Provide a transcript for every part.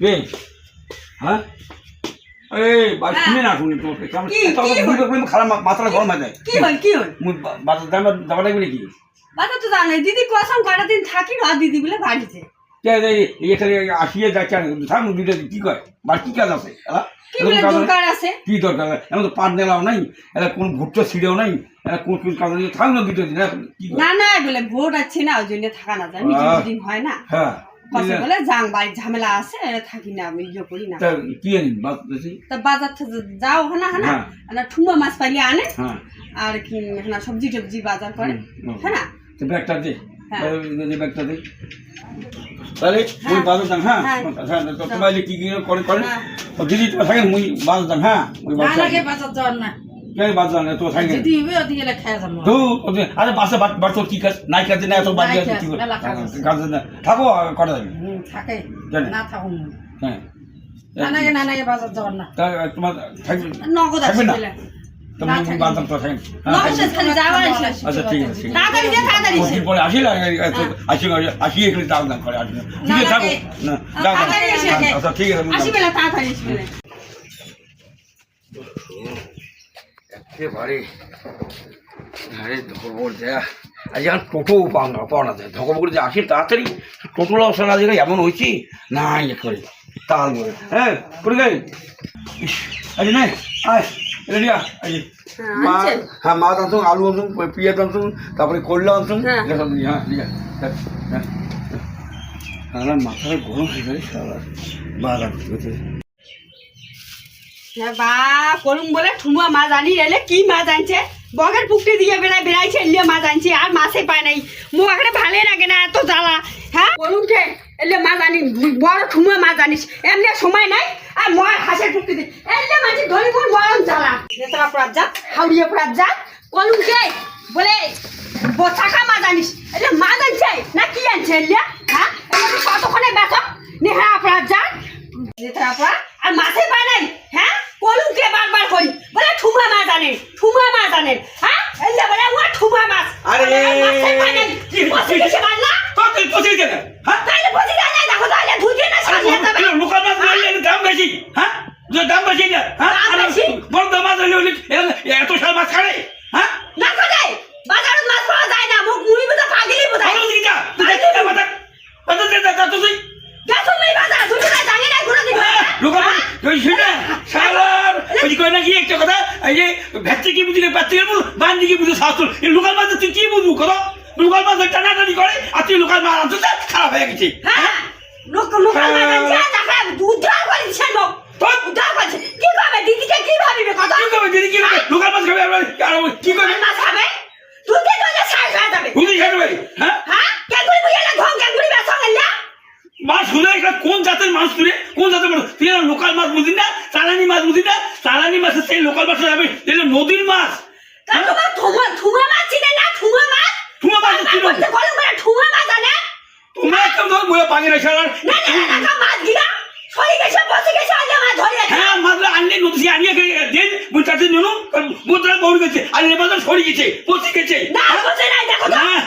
রে হ্যাঁ? এই বাড়ি শুনে না শুনে তো কেমন? খারাপ মাথাটা গরম হয়ে যায়। কি হল কি হল? বাজার দাম দাবা লাগবে নাকি? বাতা তো জানাই দিদি কসম কটা দিন থাকি না দিদি বলে বাড়িতে। এখানে আসিয়ে যাচ্ছে আর থাক দুটো কি কয়? বাড়ি কি কাজ আছে? এলা? দরকার আছে? কি দরকার এমন তো পাট নেলাও নাই কোন ভুট্টো ছিঁড়েও নাই কোন কোন কাজ নেই থাক দুটো দিন এরা কি করে? না না বলে ভোট আছে না ওই জন্য থাকা না যায় মিটিং হয় না। হ্যাঁ বলে যাং বাড়ির ঝামেলা আছে থাকি না আমি ইয়ে করি না। কি আনি তা বাজার থেকে যাও হানা হানা হ্যাঁ। না ঠুমা মাছ পাইলে আনে হ্যাঁ। আর কি হানা সবজি টবজি বাজার করে। হ্যাঁ না ব্যাগটা দে। ব্যাগটা দে তাহলে ওই বাজার দাম হ্যাঁ? হ্যাঁ। হ্যাঁ তো তোমার কি কি করে করে? হ্যাঁ। দিদি তোমার থাকে মুই বাজার দাম হ্যাঁ? ওই বাজার যাওয়ার না। কে বাজার না তো থাকে। যদি হবে ওদিকে এলে খেয়ে তো আরে বাসে বাট কি কাজ? নাই কাজে না এত বাড়ি আছে কি কাজ না থাকো যাবে? থাকে। না থাকুন। হ্যাঁ। না লাগে না লাগে বাজার যাওয়ার না। তোমার থাকবে নগদ থাকবে না? তোমার না, তো থাকে নগদ আছে, খালি যাওয়ার আছে আচ্ছা ঠিক আছে ঠিক যে পরে আসি আসি আসি এখানে দাম দাম করে আসি ঠিক আছে থাকো। না এসে গে। আচ্ছা ঠিক আছে একেবারে আরে ধর্মর দেয়া আজ এখন টোটো পাও না পাওয়া না যায় ধর্মপুরে যে আসি তাড়াতাড়ি। টোটো অবস্থা না জায়গায় এমন হয়েছি? না ইয়ে করে তাল বলে হ্যাঁ করে গেলি। ইস, আজ নে আয়। রেডিয়া হ্যাঁ, মা হ্যাঁ মাছ আনছুন আলু আনছুন পেঁয়াজ আনছুন তারপরে করলা আনছুন হ্যাঁ। হ্যাঁ ঠিক আছে আমার মাথাটা গরম গেছে সারা বাজার বা করুম বলে ঠুমা মাছ আনি এলে কি মাছ আনছে বগের পুকটি দিয়ে বেড়ায় বেড়াইছে এলে মাছ আনছে আর মাছে পায় নাই। মুখ এখানে ভালোই লাগে না এত জ্বালা হ্যাঁ? করুম কে এলে মাছ আনি বড় ঠুমা মাছ আনিস এমনি সময় নাই আর মর হাসে পুকটি দি এলে মাছ ধরি কোন জ্বালা। নেতরা প্রাপ যা হাউড়িয়ে প্রাপ যা করুম কে বলে বচাকা মাছ আনিস এলে মাছ আনছে না কি আনছে এলে হ্যাঁ কতক্ষণে বেসো নেহা প্রাপ যা নেতরা প্রাপ আর মাছে পায় নাই হ্যাঁ কলুম কে বারবার কই বলে ঠুমা মাছ আনে ঠুমা মাছ আনে হ্যাঁ এলে বলে ও ঠুমা মাছ আরে! মাছে পায় নাই কি বসে বাল্লা তুই পচে গেলে হ্যাঁ তাইলে বসে গেছে দেখো তাইলে ধুইতে না সামনে যাবে লোকাল মাছ ধরলে দাম বেশি হ্যাঁ দাম বেশি না হ্যাঁ? বড় দাম মাছ হলে এত সাল মাছ খাড়ে হ্যাঁ? না করে বাজারে মাছ পাওয়া যায় না মুখ মুড়ি বোধা পাগলি বোধা ভালো দিকে যা তুই দেখি না বাজার। বাজার দে যা তুই। গেছো মেয়ে বাজার ধুইতে না জানি না ঘুরে দিবে লোকাল মাছ তুই শুনে শালার ওই যে কই না কি একটা কথা এই যে ভেতরে কি বুঝি পাচ্ছি গেল বান দিকে বুঝি শাস্ত্র এই লোকাল মাছ তুই কি বুঝব কত? লোকাল মাছ টানাটানি করে আর তুই লোকাল মাছ আনছিস খারাপ হয়ে গেছে হ্যাঁ? লোক লোক মাছ আনছে দেখা উদ্ধার করেছে লোক তোর উদ্ধার করেছে কি ভাবে দিদিকে কি ভাবিবে কথা? কি করবে দিদি? কি করবে? লোকাল মাছ খাবে আর কি করবে? মাছ খাবে? তুই কে কইলে সাইজ হয়ে যাবে বুঝি খাবে? হ্যাঁ? হ্যাঁ? কেগুড়ি বুঝালে ঘং কেগুড়ি বেসা গেলা মাছ শুনে এটা কোন জাতের মাছ তুলে কোন জাতের মাছ? তুই না লোকাল মাছ বুঝি না? চালানি মাছ বুঝি না? চালানি মাছের সেই লোকাল মাছ যাবে এটা নদীর মাছ। হ্যাঁ? তোমার ঠুমা ঠুমা মাছ চিনে না? ঠুমা মাছ? ঠুমা মাছ চিনো? ঠুমা মাছ আনে। তোমরা একদম ধর বইয়া পানি না সারার না না না মাছ গিরা সরি গেছে বসে গেছে আজ মাছ ধরে আছে হ্যাঁ মাছটা আনলে নদী থেকে আনিয়ে বুঝতে নিল মুদ্রা বউর গেছে আর নেবাদন সরে গেছে পচে গেছে। না বসে নাই দেখো তো হ্যাঁ।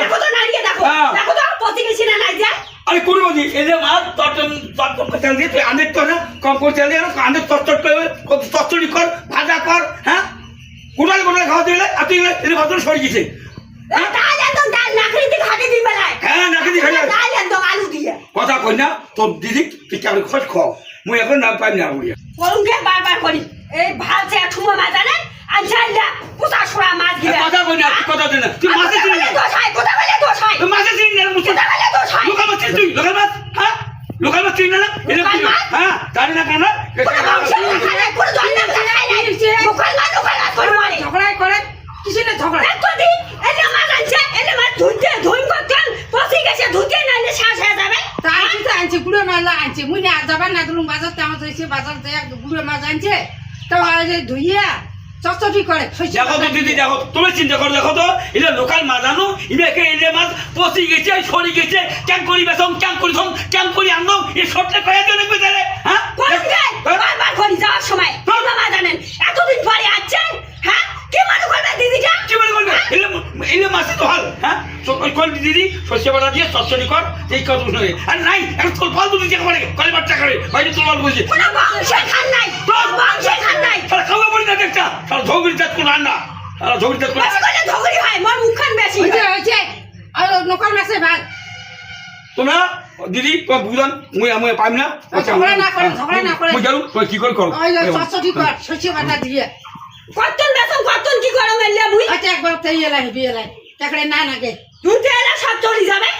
দেখো তো নারিয়া দেখো। হ্যাঁ। দেখো তো পচে গেছে না নারিয়া আরে কোন বলি এই যে মাছ তটন তটন করে তেল দিয়ে তুই আনের তো না কম করে তেল দিয়ে আনের তট্টট করে তত্তরি কর ভাজা কর হ্যাঁ? কোটাল কোটাল খাওয়া দিলে আর তুই এর ভাতন সরে গেছে। ডাল একদম ডাল নাকড়ি দিয়ে ঘাটে দিবে না হ্যাঁ নাকি দিয়ে খাই ডাল একদম আলু দিয়ে। কথা কই না তোর দিদি তুই কেমন খোঁজ খাও? মুই এখন না পাই না উড়িয়া বারবার করি। এই ভালছে ঠুমা মাছ আনে আনছাইলা পুতা সুরা মাছ গিরা কথা কই না কথা দে তুই মাছে চিনি না? দোষ হয় কোথা বলে দোষ হয়? তুই মাছে চিনি না মুছি কোথা বলে দোষ হয়? লোকাল মাছ তুই লোকাল মাছ? হ্যাঁ? লোকাল মাছ চিনি না হ্যাঁ জানি না কেন। খায় কোন খায় লোকাল মাছ লোকাল মাছ করে মারে। ঝগড়াই করে কিছু না ঝগড়া মাছ আনছে এলে মাছ ধুইতে ধুই করতেন পচে গেছে ধুইতে নাইলে শ্বাস হয়ে যাবে। তা আনছি তো আনছি গুড়ো নয়লা আনছি। মুই না যাবার না দিলুম বাজার তেমন হয়েছে বাজার দিয়ে গুড়ো মাছ আনছে। তো ধুইয়া চচটি করে দেখো তো দিদি দেখো তুমি চিন্তা করো দেখো তো এটা লোকাল মাছ আনো ইমেকে এলে মাছ পচি গেছে সরি গেছে ক্যাং করি বেসম ক্যাং করি থম ক্যাং করি আনো এই সবটা কয়ে দিয়ে দেখবে তাহলে হ্যাঁ করুনকে বারবার করি যাওয়ার সময় ঠুমা মাছ আনেন এতদিন পরে আসছেন হ্যাঁ কি মনে করবে দিদিটা কি বলে বলবে এলে এলে মাসে তো হল হ্যাঁ তো- ওই কল দিদি বাটা দিয়ে চচ্চড়ি কর এই কত শুনে আর নাই এখন তোর ফল দুটো দিয়ে করে কলে বাচ্চা করে বাইরে তোর ফল কোনো মাংসে খান নাই তোর মাংসে খান নাই। তাহলে খাওয়া বলি না দেখটা তাহলে ঝগড়ি জাত করে রান্না তাহলে ঝগড়ি জাত করে বেশি হয় মোর মুখখান বেশি হয়েছে আর নকল মাছে ভাত তোমরা দিদি তোমার বুঝলাম মুই মুই পাইম না? ঝগড়া না করে, ঝগড়া না করে। মুই জানো তুই কি করে করো। ওই যে চচ্চড়ি কর শস্য বাটা দিয়ে। কতন বেতন কতন কি করো মেলিয়া মুই? আচ্ছা একবার তাই এলাই বিয়ে এলাই তাকড়ে না নাগে। তো এলা সব চলে যাবে?